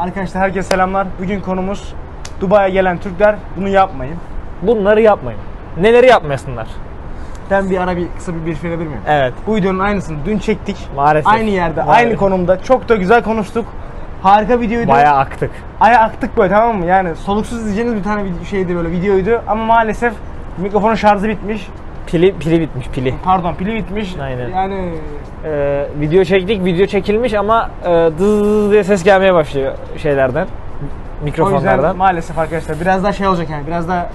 Arkadaşlar herkese selamlar. Bugün konumuz Dubai'ye gelen Türkler bunu yapmayın. Bunları yapmayın. Neleri yapmasınlar? Ben bir ara bir kısa bir brief verebilir miyim? Evet. Bu videonun aynısını dün çektik. Maalesef. Aynı yerde, Maalesef. aynı konumda. Çok da güzel konuştuk. Harika videoydu. Bayağı aktık. Aya aktık böyle tamam mı? Yani soluksuz izleyeceğiniz bir tane video- şeydi böyle videoydu. Ama maalesef mikrofonun şarjı bitmiş. Pili pili bitmiş pili. Pardon pili bitmiş. Aynen. Yani Ee, video çektik, video çekilmiş ama e, dız diye ses gelmeye başlıyor şeylerden. o Mikrofonlardan. yüzden maalesef arkadaşlar biraz daha şey olacak yani biraz daha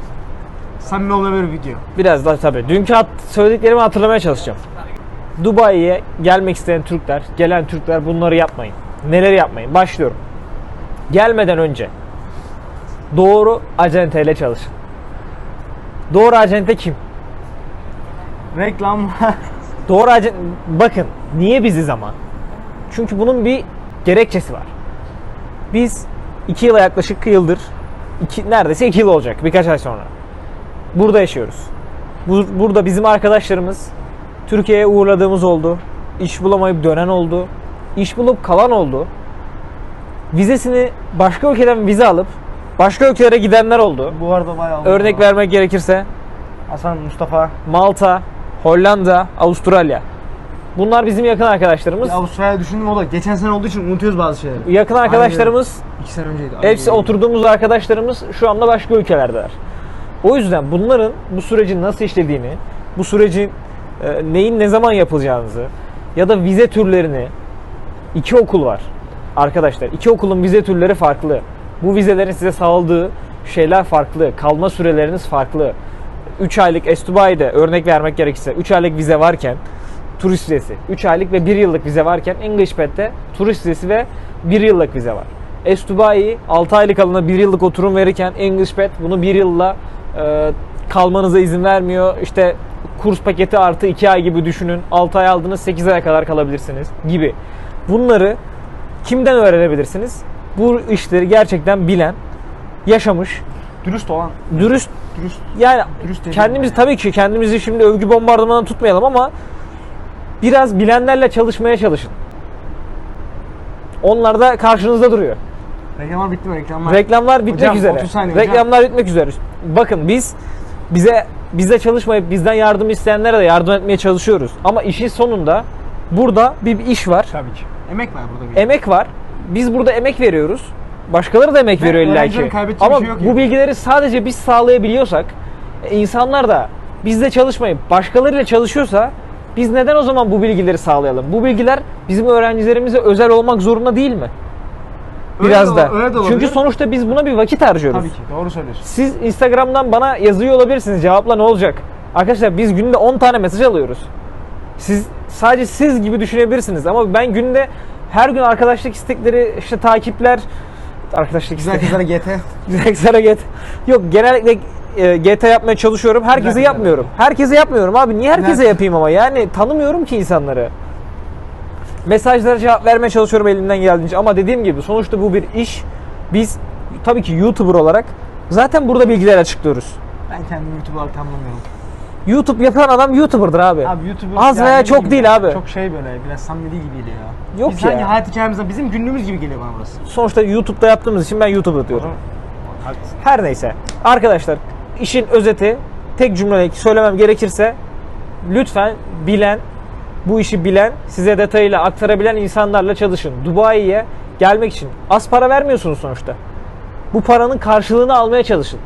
samimi olabilir video. Biraz daha tabii. Dünkü hat- söylediklerimi hatırlamaya çalışacağım. Dubai'ye gelmek isteyen Türkler, gelen Türkler bunları yapmayın. Neleri yapmayın? Başlıyorum. Gelmeden önce doğru acenteyle çalışın. Doğru acente kim? Reklam Doğru acen... Bakın niye biziz ama? Çünkü bunun bir gerekçesi var. Biz iki yıla yaklaşık yıldır, iki, neredeyse iki yıl olacak birkaç ay sonra. Burada yaşıyoruz. Bu, burada bizim arkadaşlarımız Türkiye'ye uğurladığımız oldu. İş bulamayıp dönen oldu. İş bulup kalan oldu. Vizesini başka ülkeden vize alıp başka ülkelere gidenler oldu. bu arada bayağı oldu. Örnek vermek gerekirse Hasan Mustafa Malta, Hollanda, Avustralya. Bunlar bizim yakın arkadaşlarımız. Bir Avustralya düşündüm o da geçen sene olduğu için unutuyoruz bazı şeyleri. Yakın arkadaşlarımız, İki sene önceydi. hepsi Ay. oturduğumuz arkadaşlarımız şu anda başka ülkelerdeler. O yüzden bunların bu sürecin nasıl işlediğini, bu sürecin e, neyin ne zaman yapılacağınızı ya da vize türlerini iki okul var arkadaşlar. İki okulun vize türleri farklı. Bu vizelerin size sağladığı şeyler farklı. Kalma süreleriniz farklı. 3 aylık Estubai'de örnek vermek gerekirse 3 aylık vize varken turist vizesi, 3 aylık ve 1 yıllık vize varken EnglishPad'de turist vizesi ve 1 yıllık vize var. Estubai 6 aylık alına 1 yıllık oturum verirken EnglishPad bunu 1 yılla e, kalmanıza izin vermiyor. İşte kurs paketi artı 2 ay gibi düşünün. 6 ay aldınız 8 aya kadar kalabilirsiniz gibi. Bunları kimden öğrenebilirsiniz? Bu işleri gerçekten bilen, yaşamış, Dürüst olan. dürüst Dürüst. yani Dürüst değil kendimizi yani. tabii ki kendimizi şimdi övgü bombardımanı tutmayalım ama biraz bilenlerle çalışmaya çalışın. Onlar da karşınızda duruyor. Reklamlar bitti mi? Reklamlar. Reklamlar bitmek Hocam, üzere. 30 saniye hocam. Reklamlar bitmek üzere. Bakın biz bize bize çalışmayıp bizden yardım isteyenlere de yardım etmeye çalışıyoruz. Ama işin sonunda burada bir iş var. Tabii ki. Emek var burada bir. Emek var. Biz burada emek veriyoruz. Başkaları da emek Ve veriyor illa ki. kaybedeceği Ama bir şey yok bu yani. bilgileri sadece biz sağlayabiliyorsak e, insanlar da bizle çalışmayıp başkalarıyla çalışıyorsa biz neden o zaman bu bilgileri sağlayalım? Bu bilgiler bizim öğrencilerimize özel olmak zorunda değil mi? Öyle Biraz de- da. öyle de olabilir. Çünkü sonuçta biz buna bir vakit harcıyoruz. Tabii ki doğru söylüyorsun. Siz Instagram'dan bana yazıyor olabilirsiniz. Cevapla ne olacak? Arkadaşlar biz günde 10 tane mesaj alıyoruz. Siz sadece siz gibi düşünebilirsiniz ama ben günde her gün arkadaşlık istekleri, işte takipler, arkadaşlık Güzel kızlara GT. Güzel kızlara get. Yok genellikle e, GT yapmaya çalışıyorum. Herkese Güzel yapmıyorum. Herkese yapmıyorum abi. Niye herkese Güzel. yapayım ama? Yani tanımıyorum ki insanları. Mesajlara cevap vermeye çalışıyorum elimden geldiğince ama dediğim gibi sonuçta bu bir iş. Biz tabii ki YouTuber olarak zaten burada bilgiler açıklıyoruz. Ben kendimi YouTube olarak tamamlamıyorum. YouTube yapan adam YouTuber'dır abi. Abi YouTube Az veya ne çok bileyim değil abi. Çok şey böyle biraz samimi değil gibi geliyor ya. Yok Biz ya. sanki hayat hikayemizde bizim günlüğümüz gibi geliyor bana burası. Sonuçta YouTube'da yaptığımız için ben YouTuber diyorum. Haklısın. Her neyse. Arkadaşlar işin özeti tek cümleyle söylemem gerekirse lütfen bilen bu işi bilen, size detayıyla aktarabilen insanlarla çalışın. Dubai'ye gelmek için az para vermiyorsunuz sonuçta. Bu paranın karşılığını almaya çalışın.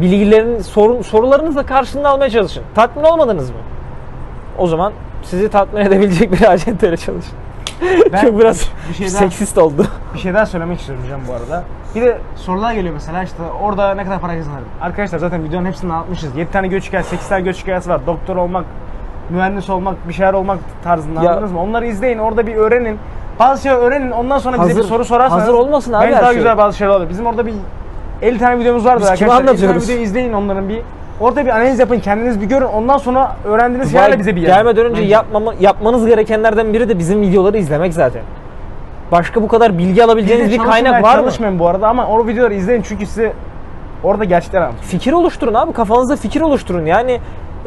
Bilgilerin sorun, sorularınızla karşılığını almaya çalışın. Tatmin olmadınız mı? O zaman sizi tatmin edebilecek bir acenteyle çalışın. Ben Çok biraz bir şey daha- seksist oldu. Bir şey daha söylemek istiyorum hocam bu arada. Bir de sorular geliyor mesela işte orada ne kadar para kazanırım. Arkadaşlar zaten videonun hepsini anlatmışız. 7 tane göç hikayesi, 8 tane göç hikayesi var. Doktor olmak, mühendis olmak, bir şeyler olmak tarzında Ya- anladınız mı? Onları izleyin, orada bir öğrenin. Bazı şeyler öğrenin, ondan sonra bize Hazır- bir soru sorarsanız hazır olmasın abi her daha şey. güzel bazı şeyler olur. Bizim orada bir 50 tane videomuz vardı Biz kime arkadaşlar. 50 tane anlatıyoruz? videoyu izleyin onların bir. Orada bir analiz yapın, kendiniz bir görün. Ondan sonra öğrendiğiniz şeylerle bize bir. Gelmeden önce yapmama, yapmanız gerekenlerden biri de bizim videoları izlemek zaten. Başka bu kadar bilgi alabileceğiniz bir kaynak var mı? Çalışmayın bu arada ama o videoları izleyin çünkü size orada gerçekten anlatıyor. Fikir oluşturun abi. Kafanızda fikir oluşturun. Yani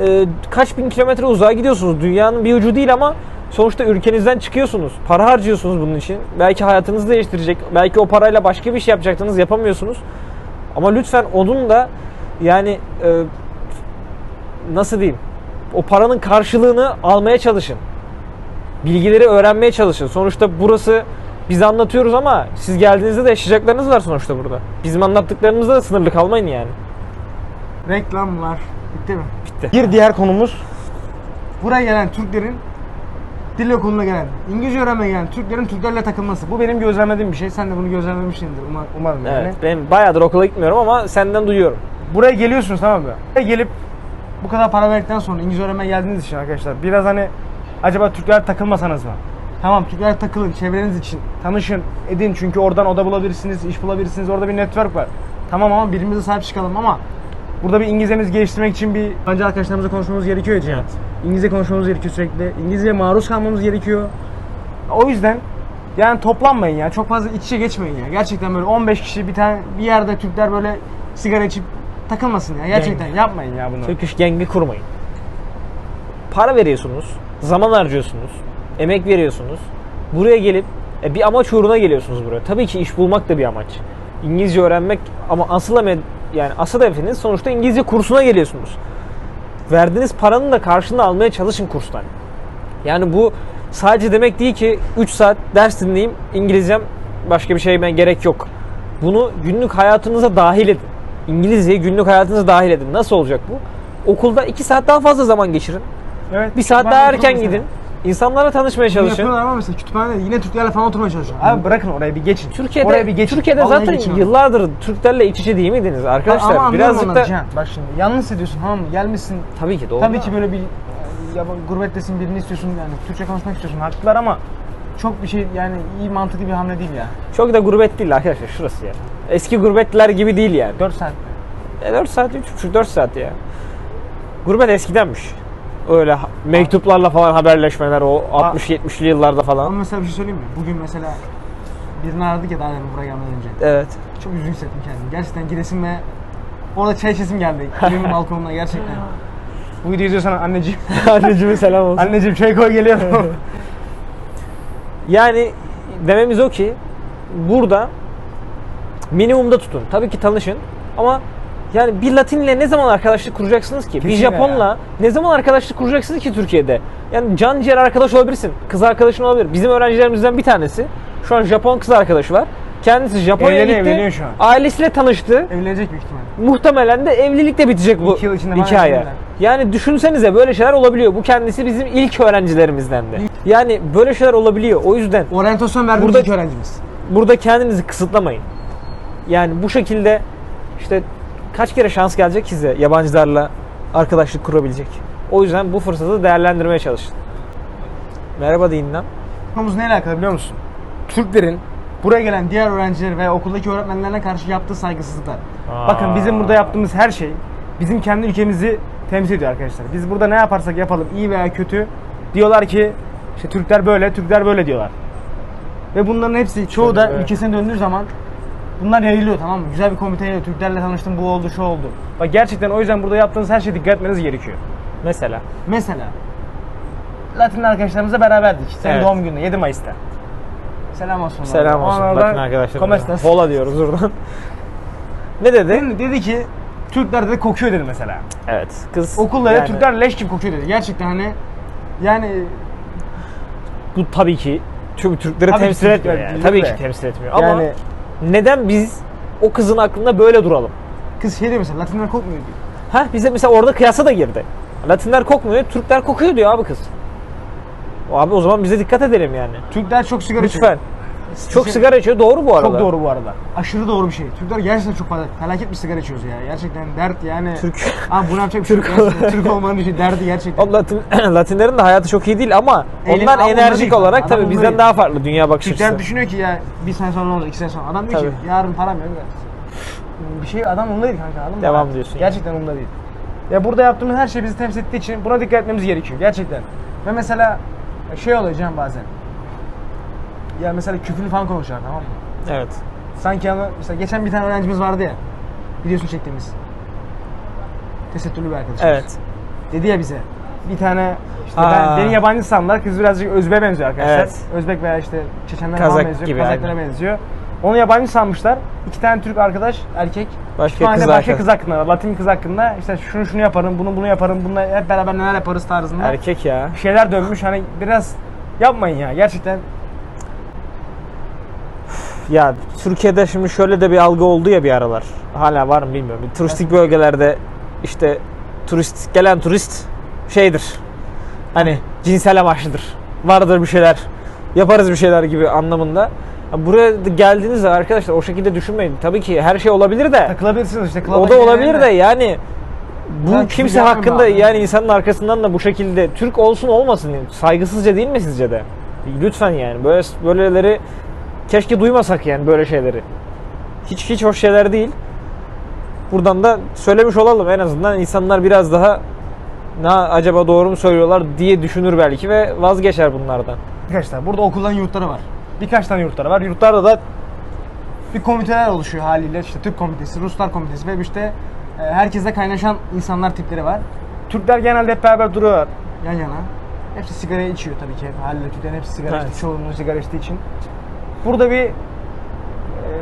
e, kaç bin kilometre uzağa gidiyorsunuz. Dünyanın bir ucu değil ama Sonuçta ülkenizden çıkıyorsunuz. Para harcıyorsunuz bunun için. Belki hayatınızı değiştirecek. Belki o parayla başka bir şey yapacaktınız yapamıyorsunuz. Ama lütfen onun da yani e, nasıl diyeyim? O paranın karşılığını almaya çalışın. Bilgileri öğrenmeye çalışın. Sonuçta burası biz anlatıyoruz ama siz geldiğinizde de yaşayacaklarınız var sonuçta burada. Bizim anlattıklarımızda da sınırlı kalmayın yani. Reklamlar. Bitti mi? Bitti. Bir diğer konumuz buraya gelen Türklerin dil okuluna gelen, İngilizce öğrenmeye gelen Türklerin Türklerle takılması. Bu benim gözlemlediğim bir şey. Sen de bunu gözlemlemişsindir umar- umarım yani. Evet. Ben bayağıdır okula gitmiyorum ama senden duyuyorum. Buraya geliyorsunuz tamam mı? Buraya gelip bu kadar para verdikten sonra İngilizce öğrenmeye geldiğiniz için arkadaşlar biraz hani acaba Türkler takılmasanız mı? Tamam Türkler takılın çevreniz için tanışın edin çünkü oradan oda bulabilirsiniz, iş bulabilirsiniz. Orada bir network var. Tamam ama birbirimize sahip çıkalım ama burada bir İngilizcemizi geliştirmek için bir bence arkadaşlarımızla konuşmamız gerekiyor ya Cihat. Evet. İngilizce konuşmamız gerekiyor sürekli. İngilizceye maruz kalmamız gerekiyor. O yüzden yani toplanmayın ya. Çok fazla iç içe geçmeyin ya. Gerçekten böyle 15 kişi bir tane bir yerde Türkler böyle sigara içip takılmasın ya. Gerçekten yapmayın ya bunu. Turkish Gang'i kurmayın. Para veriyorsunuz, zaman harcıyorsunuz, emek veriyorsunuz. Buraya gelip e, bir amaç uğruna geliyorsunuz buraya. Tabii ki iş bulmak da bir amaç. İngilizce öğrenmek ama asıl yani asıl hedefiniz sonuçta İngilizce kursuna geliyorsunuz. Verdiğiniz paranın da karşılığını almaya çalışın kurstan. Yani bu sadece demek değil ki 3 saat ders dinleyeyim İngilizcem başka bir şeyime gerek yok. Bunu günlük hayatınıza dahil edin. İngilizceyi günlük hayatınıza dahil edin. Nasıl olacak bu? Okulda 2 saat daha fazla zaman geçirin. Evet. Bir saat daha erken gidin. İnsanlarla tanışmaya Bunu çalışın. yapıyorlar ama mesela kütüphanede yine Türklerle falan oturmaya çalışıyor. Abi bırakın oraya bir geçin. Türkiye'de oraya bir geçin. Türkiye'de Vallahi zaten geçin yıllardır Türklerle iç içe değil miydiniz arkadaşlar? Ama Birazcık onları da Cihan. Bak şimdi yalnız hissediyorsun tamam mı? Gelmişsin. tabii ki doğru. Tabii ki böyle bir ya gurbettesin birini istiyorsun yani Türkçe konuşmak istiyorsun. Haklılar ama çok bir şey yani iyi mantıklı bir hamle değil ya. çok da gurbet değil arkadaşlar şurası ya. Eski gurbetliler gibi değil yani. 4 saat. E 4 saat, 3,5 4 saat ya. Gurbet eskidenmiş. Öyle mektuplarla falan haberleşmeler o 60-70'li yıllarda Ama falan. mesela bir şey söyleyeyim mi? Bugün mesela birini aradık ya daha demin buraya gelmeden önce. Evet. Çok üzgün hissettim kendimi. Gerçekten gidesim ve orada çay içesim geldi. Evimin balkonuna gerçekten. Bu videoyu izliyorsan anneciğim. Anneciğime selam olsun. anneciğim çay koy geliyorum. Yani dememiz o ki burada minimumda tutun. Tabii ki tanışın ama yani bir Latinle ne zaman arkadaşlık kuracaksınız ki? bir Kesinlikle Japonla ya. ne zaman arkadaşlık kuracaksınız ki Türkiye'de? Yani can ciğer arkadaş olabilirsin. Kız arkadaşın olabilir. Bizim öğrencilerimizden bir tanesi şu an Japon kız arkadaşı var. Kendisi Japonya'ya gitti. evleniyor şu an. Ailesiyle tanıştı. Evlenecek büyük ihtimalle. Muhtemelen de evlilikle bitecek bu İki yıl içinde hikaye. Yani düşünsenize böyle şeyler olabiliyor. Bu kendisi bizim ilk öğrencilerimizden de. Yani böyle şeyler olabiliyor. O yüzden Oryantasyon verdiğimiz Burada- öğrencimiz. burada kendinizi kısıtlamayın. Yani bu şekilde işte kaç kere şans gelecek size yabancılarla arkadaşlık kurabilecek. O yüzden bu fırsatı değerlendirmeye çalışın. Merhaba deyin lan. Konumuz neyle alakalı biliyor musun? Türklerin buraya gelen diğer öğrenciler ve okuldaki öğretmenlerine karşı yaptığı saygısızlıklar. Aa. Bakın bizim burada yaptığımız her şey bizim kendi ülkemizi temsil ediyor arkadaşlar. Biz burada ne yaparsak yapalım iyi veya kötü diyorlar ki işte Türkler böyle, Türkler böyle diyorlar. Ve bunların hepsi çoğu da Evet. ülkesine döndüğü zaman bunlar yayılıyor tamam mı? Güzel bir komite yayılıyor. Türklerle tanıştım bu oldu şu oldu. Bak gerçekten o yüzden burada yaptığınız her şeye dikkat etmeniz gerekiyor. Mesela. Mesela Latin arkadaşlarımızla beraberdik. Senin Evet. doğum günü 7 Mayıs'ta. Selam olsun. Selam olsun Onlardan Latin arkadaşlarımıza. ¿cómo estás? Hola diyoruz buradan. ne dedi? Dedi, dedi ki Türkler dedi kokuyor dedi mesela. Evet. Kız Okullarda yani Türkler leş gibi kokuyor dedi. Gerçekten hani yani bu tabii ki tüm Türkleri Tabii ki temsil Türkler etmiyor yani. değil Tabii de. ki temsil etmiyor. Ama yani neden biz o kızın aklında böyle duralım? kız şey diyor mesela Latinler kokmuyor diyor. Ha bize mesela orada kıyasa da girdi. Latinler kokmuyor, Türkler kokuyor diyor abi kız. Abi o zaman bize dikkat edelim yani. Türkler çok sigara Lütfen. içiyor. Çok Şey- sigara içiyor doğru bu arada. Çok doğru bu arada. Aşırı doğru bir şey. Türkler gerçekten çok felaket bir sigara içiyoruz ya. Gerçekten dert yani. Türk. Abi bunu yapacak bir şey. Türk- Gerçekten Türk olmanın şey derdi gerçekten. O Latin, Latinlerin de hayatı çok iyi değil ama Eğlen- onlar enerjik olarak tabii bizden değil. daha farklı dünya bakış Türkler açısı. düşünüyor ki ya bir sene sonra ne olacak, iki sene sonra. Adam diyor ki Tabii. yarın param yok. Bir şey adam onda değil kanka. Adam Devam var. diyorsun Gerçekten onda değil. Ya burada yaptığımız her şey bizi temsil ettiği için buna dikkat etmemiz gerekiyor. Gerçekten. Ve mesela şey Can bazen. Ya mesela küfürlü falan konuşuyor tamam mı? Evet. Sanki ama mesela geçen bir tane öğrencimiz vardı ya. Videosunu çektiğimiz. Tesettürlü bir arkadaşımız. Evet. Dedi ya bize. bir tane işte Aa. ben, beni yabancı sandılar. Kız birazcık Özbek'e benziyor arkadaşlar. Evet. Özbek veya işte Çeçenlere Kazak falan benziyor. gibi, Kazaklara aynen. benziyor. Onu yabancı sanmışlar. İki tane Türk arkadaş, erkek. Başka kız başka kız hakkında. Latin kız hakkında işte şunu şunu yaparım, bunu bunu yaparım, bununla hep beraber neler yaparız tarzında. Erkek ya. Bir şeyler dönmüş hani biraz yapmayın ya gerçekten. Ya Türkiye'de şimdi şöyle de bir algı oldu ya bir aralar. Hala var mı bilmiyorum. Turistik bölgelerde işte turist gelen turist şeydir. Hani cinsel amaçlıdır. Vardır bir şeyler. Yaparız bir şeyler gibi anlamında. Ya Buraya geldiğinizde arkadaşlar o şekilde düşünmeyin. Tabii ki her şey olabilir de. Takılabilirsiniz işte. O da olabilir de yani bu Ben kimse hakkında abi. yani insanın arkasından da bu şekilde Türk olsun olmasın saygısızca değil mi sizce de? Lütfen yani böyle böyleleri keşke duymasak yani böyle şeyleri. Hiç hiç hoş şeyler değil. Buradan da söylemiş olalım en azından insanlar biraz daha ne acaba doğru mu söylüyorlar diye düşünür belki ve vazgeçer bunlardan. Arkadaşlar burada okulların yurtları var. Birkaç tane yurtları var. Yurtlarda da bir komiteler oluşuyor haliyle. İşte Türk komitesi, Ruslar komitesi ve işte e, herkesle kaynaşan insanlar tipleri var. Türkler genelde hep beraber duruyorlar yan yana. Hepsi sigara içiyor tabii ki. Haliyle Türklerin hepsi sigara Evet. içtiği, çoğunluğu sigara içtiği için. Burada bir e,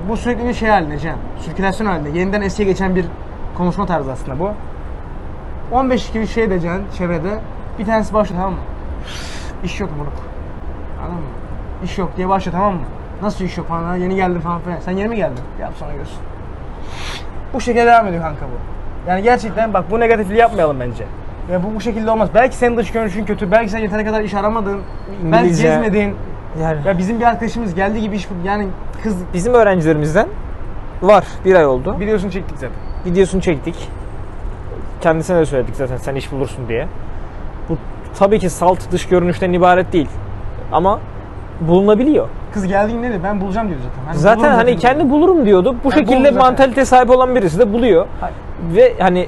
bu sürekli bir şey halinde Can. Sirkülasyon halinde. Yeniden eskiye geçen bir konuşma tarzı aslında bu. 15 gibi şey de Can çevrede. Bir tanesi başlıyor tamam mı? İş yok moruk. Anladın mı? İş yok diye başlıyor tamam mı? Nasıl iş yok falan yeni geldim falan filan. Sen yeni mi geldin? Yap sonra görsün. Bu şekilde devam ediyor kanka bu. Yani gerçekten bak bu negatifliği yapmayalım bence. Ya bu bu şekilde olmaz. Belki senin dış görünüşün kötü. Belki sen yeteri kadar iş aramadın. Belki İngilizce. gezmedin. Yani Ya bizim bir arkadaşımız geldi gibi iş yani kız bizim öğrencilerimizden var bir ay oldu. biliyorsun çektik zaten. videosunu çektik. Kendisine de söyledik zaten sen iş bulursun diye. Bu tabii ki salt dış görünüşten ibaret değil. Ama bulunabiliyor. Kız geldiğinde dedi ben bulacağım diyor zaten. Hani zaten bulurum hani kendi bulurum diyordu. Bu Ha, şekilde mantalite sahip olan birisi de buluyor. Hayır. Ve hani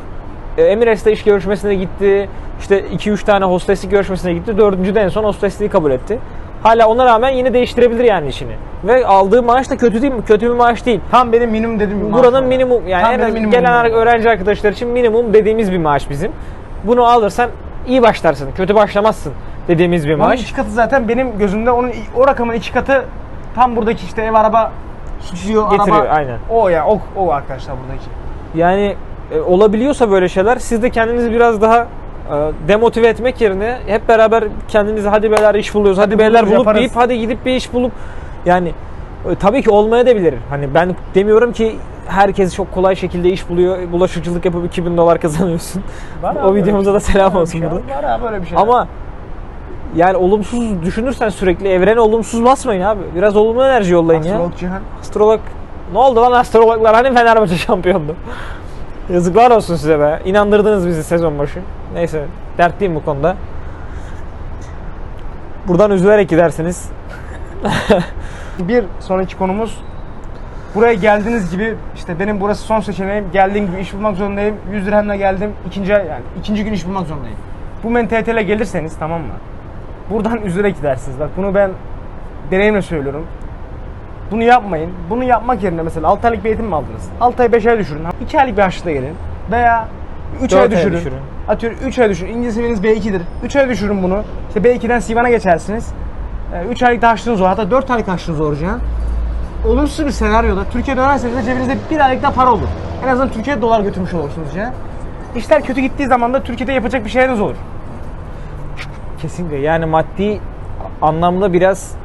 e, Emirates'te iş görüşmesine gitti. İşte 2-3 tane hosteslik görüşmesine gitti. Dördüncü de en son hostesliği kabul etti. Hala ona rağmen yine değiştirebilir yani işini. Ve aldığı maaş da kötü değil mi? Kötü bir maaş değil. Tam benim minimum dedim. bir maaş Buranın var. minimum yani Tam en az- minimum gelen dedim. öğrenci arkadaşlar için minimum dediğimiz bir maaş bizim. Bunu alırsan iyi başlarsın, kötü başlamazsın dediğimiz bir Onun maaş. iki katı zaten benim gözümde onun o rakamın iki katı tam buradaki işte ev araba stüdyo Getiriyor, araba aynen. o ya o, o arkadaşlar buradaki. Yani e, olabiliyorsa böyle şeyler siz de kendinizi biraz daha demotive etmek yerine hep beraber kendinizi hadi beyler iş buluyoruz, hadi, Hadi beyler bulup yaparız. deyip hadi gidip bir iş bulup yani e, tabii ki olmaya da bilir. Hani ben demiyorum ki herkes çok kolay şekilde iş buluyor, bulaşıcılık yapıp 2000 dolar kazanıyorsun. Var o videomuza da şey. selam olsun şey. burada. Var abi böyle bir şey. Ama yani olumsuz düşünürsen sürekli evrene olumsuz basmayın abi. Biraz olumlu enerji yollayın ya. Astrolog Cihan. Astrolog. Ne oldu lan astrologlar? Hani Fenerbahçe şampiyondu? Yazıklar olsun size be. İnandırdınız bizi sezon başı. Neyse dertliyim bu konuda. Buradan üzülerek gidersiniz. Bir sonraki konumuz buraya geldiğiniz gibi işte benim burası son seçeneğim. Geldiğim gibi iş bulmak zorundayım. 100 dirhemle geldim. İkinci yani ikinci gün iş bulmak zorundayım. Bu mentaliteyle gelirseniz tamam mı? Buradan üzülerek gidersiniz. Bak bunu ben deneyimle söylüyorum. Bunu yapmayın. Bunu yapmak yerine mesela 6 aylık bir eğitim mi aldınız? 6 ay 5 ay düşürün. 2 aylık bir harçlıkla gelin. Veya 3 Dört ay düşürün. düşürün. Atıyorum 3 ay düşürün. İngilizce seviyeniz B2'dir. 3 ay düşürün bunu. İşte B2'den C1'a geçersiniz. 3 aylık da harçlığınız olur. Hatta 4 aylık harçlığınız olacak. Olumsuz bir senaryoda Türkiye dönerseniz de cebinizde bir aylık da para olur. En azından Türkiye'ye dolar götürmüş olursunuz ya. İşler kötü gittiği zaman da Türkiye'de yapacak bir şeyleriniz olur. Kesinlikle yani maddi anlamda biraz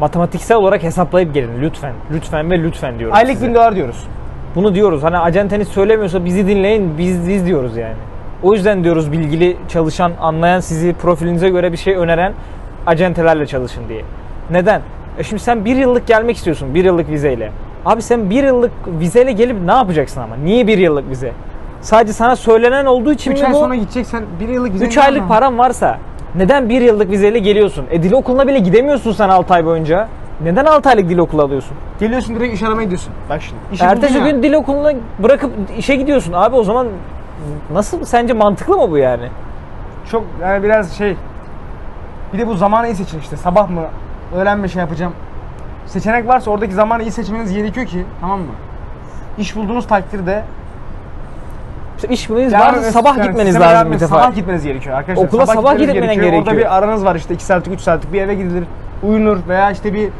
matematiksel olarak hesaplayıp gelin lütfen. Lütfen ve lütfen diyorum Aylık size. 1000 dolar diyoruz. Bunu diyoruz. Hani acenteniz söylemiyorsa bizi dinleyin. Biz biz diyoruz yani. O yüzden diyoruz bilgili, çalışan, anlayan sizi profilinize göre bir şey öneren acentelerle çalışın diye. Neden? E şimdi sen bir yıllık gelmek istiyorsun. Bir yıllık vizeyle. Abi sen bir yıllık vizeyle gelip ne yapacaksın ama? Niye bir yıllık vize? Sadece sana söylenen olduğu için 3 mi ay bu? sonra gideceksen 1 yıllık vize 3 aylık paran varsa neden bir yıllık vizeyle geliyorsun? E dil okuluna bile gidemiyorsun sen 6 ay boyunca. Neden 6 aylık dil okulu alıyorsun? Geliyorsun direkt iş aramaya gidiyorsun. Bak şimdi. işi Ertesi buldun ya. gün dil okuluna bırakıp işe gidiyorsun. Abi o zaman nasıl sence mantıklı mı bu yani? çok yani biraz şey bir de bu zamanı iyi seçin işte. Sabah mı, öğlen mi şey yapacağım. Seçenek varsa oradaki zamanı iyi seçmeniz gerekiyor ki tamam mı? İş bulduğunuz takdirde İşte Yani varsa sabah yani gitmeniz sisteme lazım bir defa. Sabah gitmeniz gerekiyor arkadaşlar. Okula sabah gitmeniz gitmen Orada gerekiyor. bir aranız var işte 2 saatlik 3 saatlik bir eve gidilir, uyunur veya işte bir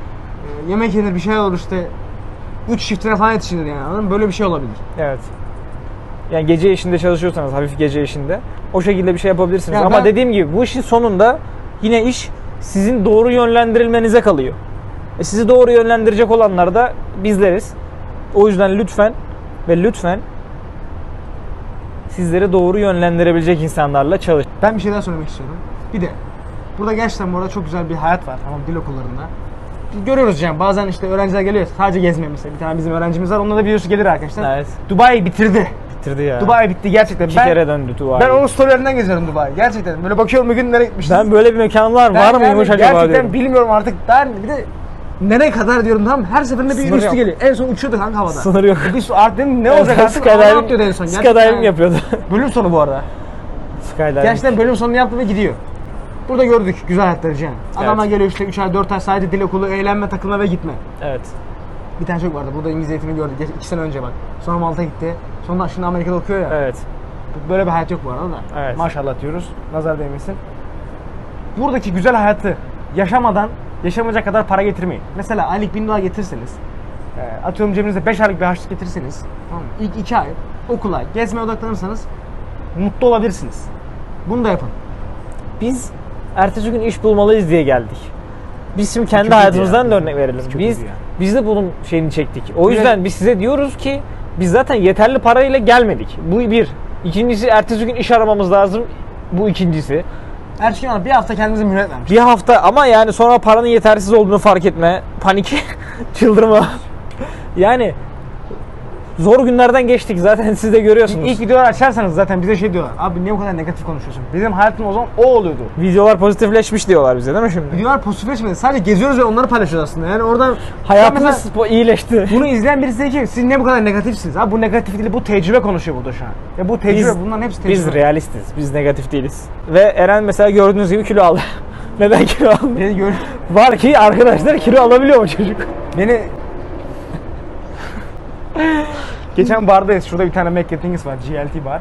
e, yemek yenir bir şey olur işte 3 shiftine falan yetişilir yani anladın mı? Böyle bir şey olabilir. Evet. Yani gece işinde çalışıyorsanız hafif gece işinde o şekilde bir şey yapabilirsiniz. Ya Ama ben- dediğim gibi bu işin sonunda yine iş sizin doğru yönlendirilmenize kalıyor. E sizi doğru yönlendirecek olanlar da bizleriz. O yüzden lütfen ve lütfen sizleri doğru yönlendirebilecek insanlarla çalış. Ben bir şey daha söylemek istiyorum. Bir de burada gerçekten bu arada çok güzel bir hayat var tamam dil okullarında. Görüyoruz yani bazen işte öğrenciler geliyor sadece gezmeye mesela. Bir tane bizim öğrencimiz var. Onunla da videosu gelir arkadaşlar. Evet. Dubai bitirdi. Bitirdi ya. Dubai bitti gerçekten. İki ben, kere döndü Dubai. ben onun storylerinden geziyorum Dubai. Gerçekten. Böyle bakıyorum bugün nereye gitmişiz. Ben böyle bir mekanlar Ben var yani mıymış acaba Gerçekten diyorum. bilmiyorum artık. Ben bir de nereye kadar diyorum tamam? Her seferinde bir Sınır üstü yok. geliyor. En son uçuyordu kanka havada. Sınır yok. Bir su artık ne olacak artık? Skydiving, atlıyordu en son. Skydiving yani. yapıyordu. Bölüm sonu bu arada. skydiving. Gerçekten bölüm sonunu yaptı ve gidiyor. Burada gördük güzel hayatları Cihan. Adamlar Evet. geliyor işte 3 ay 4 ay sadece dil okulu, eğlenme, takılma ve gitme. Evet. Bir tane çocuk vardı. Burada İngiliz eğitimi gördük. 2 sene önce bak. Sonra Malta gitti. Sonra şimdi Amerika'da okuyor ya. Evet. Böyle bir hayat yok bu arada da. Evet. Maşallah diyoruz. Nazar değmesin. Buradaki güzel hayatı yaşamadan yaşamayacak kadar para getirmeyin. Mesela aylık 1000 dolar getirseniz, e, atıyorum cebinizde 5 aylık bir harçlık getirirseniz, tamam mı? İlk 2 ay okula, gezmeye odaklanırsanız mutlu olabilirsiniz. Bunu da yapın. Biz ertesi gün iş bulmalıyız diye geldik. Biz şimdi kendi Çok hayatımızdan ya. da örnek verelim. Çok Biz iyiydi ya. biz de bunun şeyini çektik. O yüzden biz size diyoruz ki biz zaten yeterli parayla gelmedik. Bu bir. İkincisi ertesi gün iş aramamız lazım. Bu ikincisi. Şey var. Bir hafta kendinize mühlet vermiş. Bir hafta ama yani sonra paranın yetersiz olduğunu fark etme, panik, çıldırma. yani zor günlerden geçtik zaten siz de görüyorsunuz. İlk videoları açarsanız zaten bize şey diyorlar. Abi niye bu kadar negatif konuşuyorsun? Bizim hayatım o zaman o oluyordu. Videolar pozitifleşmiş diyorlar bize değil mi şimdi? Videolar pozitifleşmedi. Sadece geziyoruz ve onları paylaşıyoruz aslında. Yani oradan Hayatımız mesela- iyileşti. Bunu izleyen birisi ki siz ne bu kadar negatifsiniz? Abi bu negatif değil bu tecrübe konuşuyor burada şu an. Ya bu tecrübe Biz- bunların hepsi tecrübe. Biz realistiz. Biz negatif değiliz. Ve Eren mesela gördüğünüz gibi kilo aldı. Neden kilo aldı? Beni gör Var ki arkadaşlar kilo alabiliyor mu çocuk? beni Geçen bardayız. Şurada bir tane McDonald's var. GLT bar.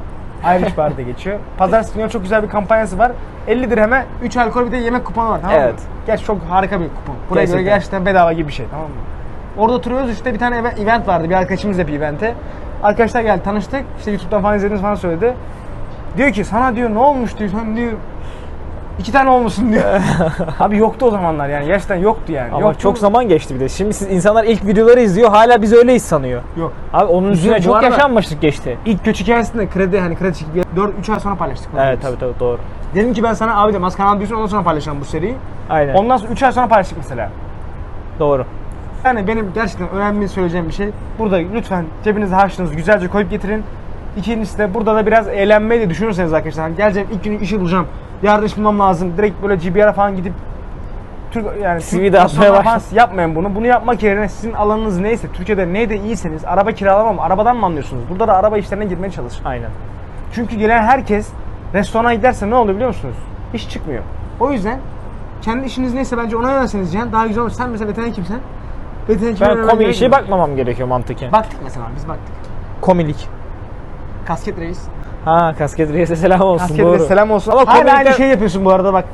Irish bar da geçiyor. Pazartesi günü çok güzel bir kampanyası var. 50 dirheme 3 alkol bir de yemek kuponu var tamam mı? Evet. Gerçi çok harika bir kupon. Buraya göre Gerçekten. gerçekten bedava gibi bir şey tamam mı? Orada oturuyoruz işte bir tane eve- event vardı. Bir arkadaşımız yapıyor evente. Arkadaşlar geldi tanıştık. İşte YouTube'dan falan izlediğiniz falan söyledi. Diyor ki sana diyor ne olmuş diyor. Sen diyor iki tane olmuşsun diyor. Abi yoktu o zamanlar yani. Gerçekten yoktu yani. Ama Yoktu. çok zaman geçti bir de. Şimdi siz insanlar ilk videoları izliyor. Hala biz öyleyiz sanıyor. Yok. Abi onun üstüne Bu çok yaşanmışlık geçti. İlk göç hikayesinde kredi hani kredi çekip 4 3 ay sonra paylaştık. Evet tabii tabii doğru. Dedim ki ben sana abi de az kanal büyüsün ondan sonra paylaşacağım bu seriyi. Aynen. Ondan sonra 3 ay sonra paylaştık mesela. Doğru. Yani benim gerçekten önemli söyleyeceğim bir şey. Burada lütfen cebinize harçlığınızı güzelce koyup getirin. İkincisi de burada da biraz eğlenmeyi de düşünürseniz arkadaşlar. Hani geleceğim ilk günü işi bulacağım. İş bulmam lazım. Direkt böyle GBR'a falan gidip Türk yani CV Türk de atmaya restoranlara falan başla. yapmayın bunu. Bunu yapmak yerine sizin alanınız neyse, Türkiye'de neyde iyiseniz, araba kiralamam, arabadan mı anlıyorsunuz? Burada da araba işlerine girmeye çalışın. Aynen. Çünkü gelen herkes restorana giderse ne oluyor biliyor musunuz? İş çıkmıyor. O yüzden kendi işiniz neyse bence ona yönelseniz Cihan daha güzel olur. Sen mesela veteriner kimsen? Veteriner kime Ben komi işe bakmamam gerekiyor mantıken. Baktık mesela biz baktık. Komilik. Kasket reis. Ha kasket reise selam olsun. Kasket doğru. reis selam olsun. Ama Hala aynı şey yapıyorsun bu arada bak.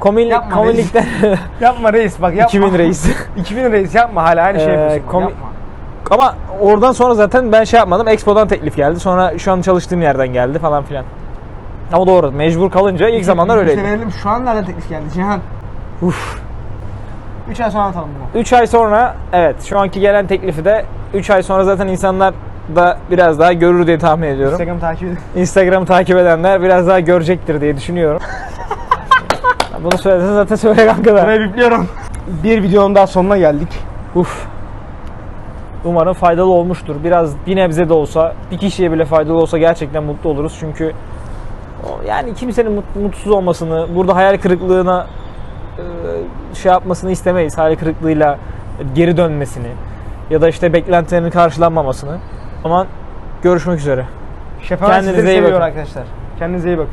Komilik, Yapma komilikten Yapma reis bak yapma. 2000 reis. 2000 reis yapma hala aynı şey Ee, yapıyorsun. bak, komi- yapma. Ama oradan sonra zaten ben şey yapmadım. Expo'dan teklif geldi. Sonra şu an çalıştığım yerden geldi falan filan. Ama doğru. Mecbur kalınca ilk zamanlar Müjde öyleydi. verelim şu an nereden teklif geldi Cihan? Uf. 3 ay sonra anlatalım bunu. 3 ay sonra evet şu anki gelen teklifi de 3 ay sonra zaten insanlar da biraz daha görür diye tahmin ediyorum. Instagram takip edin. Instagram'ı takip edenler biraz daha görecektir diye düşünüyorum. Bunu söylesen zaten söyle kanka da. Burayı bipliyorum. Bir videonun daha sonuna geldik. Uf. Umarım faydalı olmuştur. Biraz bir nebze de olsa, bir kişiye bile faydalı olsa gerçekten mutlu oluruz. Çünkü o- yani kimsenin mut- mutsuz olmasını, burada hayal kırıklığına e, şey yapmasını istemeyiz. Hayal kırıklığıyla geri dönmesini ya da işte beklentilerinin karşılanmamasını. O zaman görüşmek üzere. Şefa'nın Kendinize iyi bakın. arkadaşlar. Kendinize iyi bakın.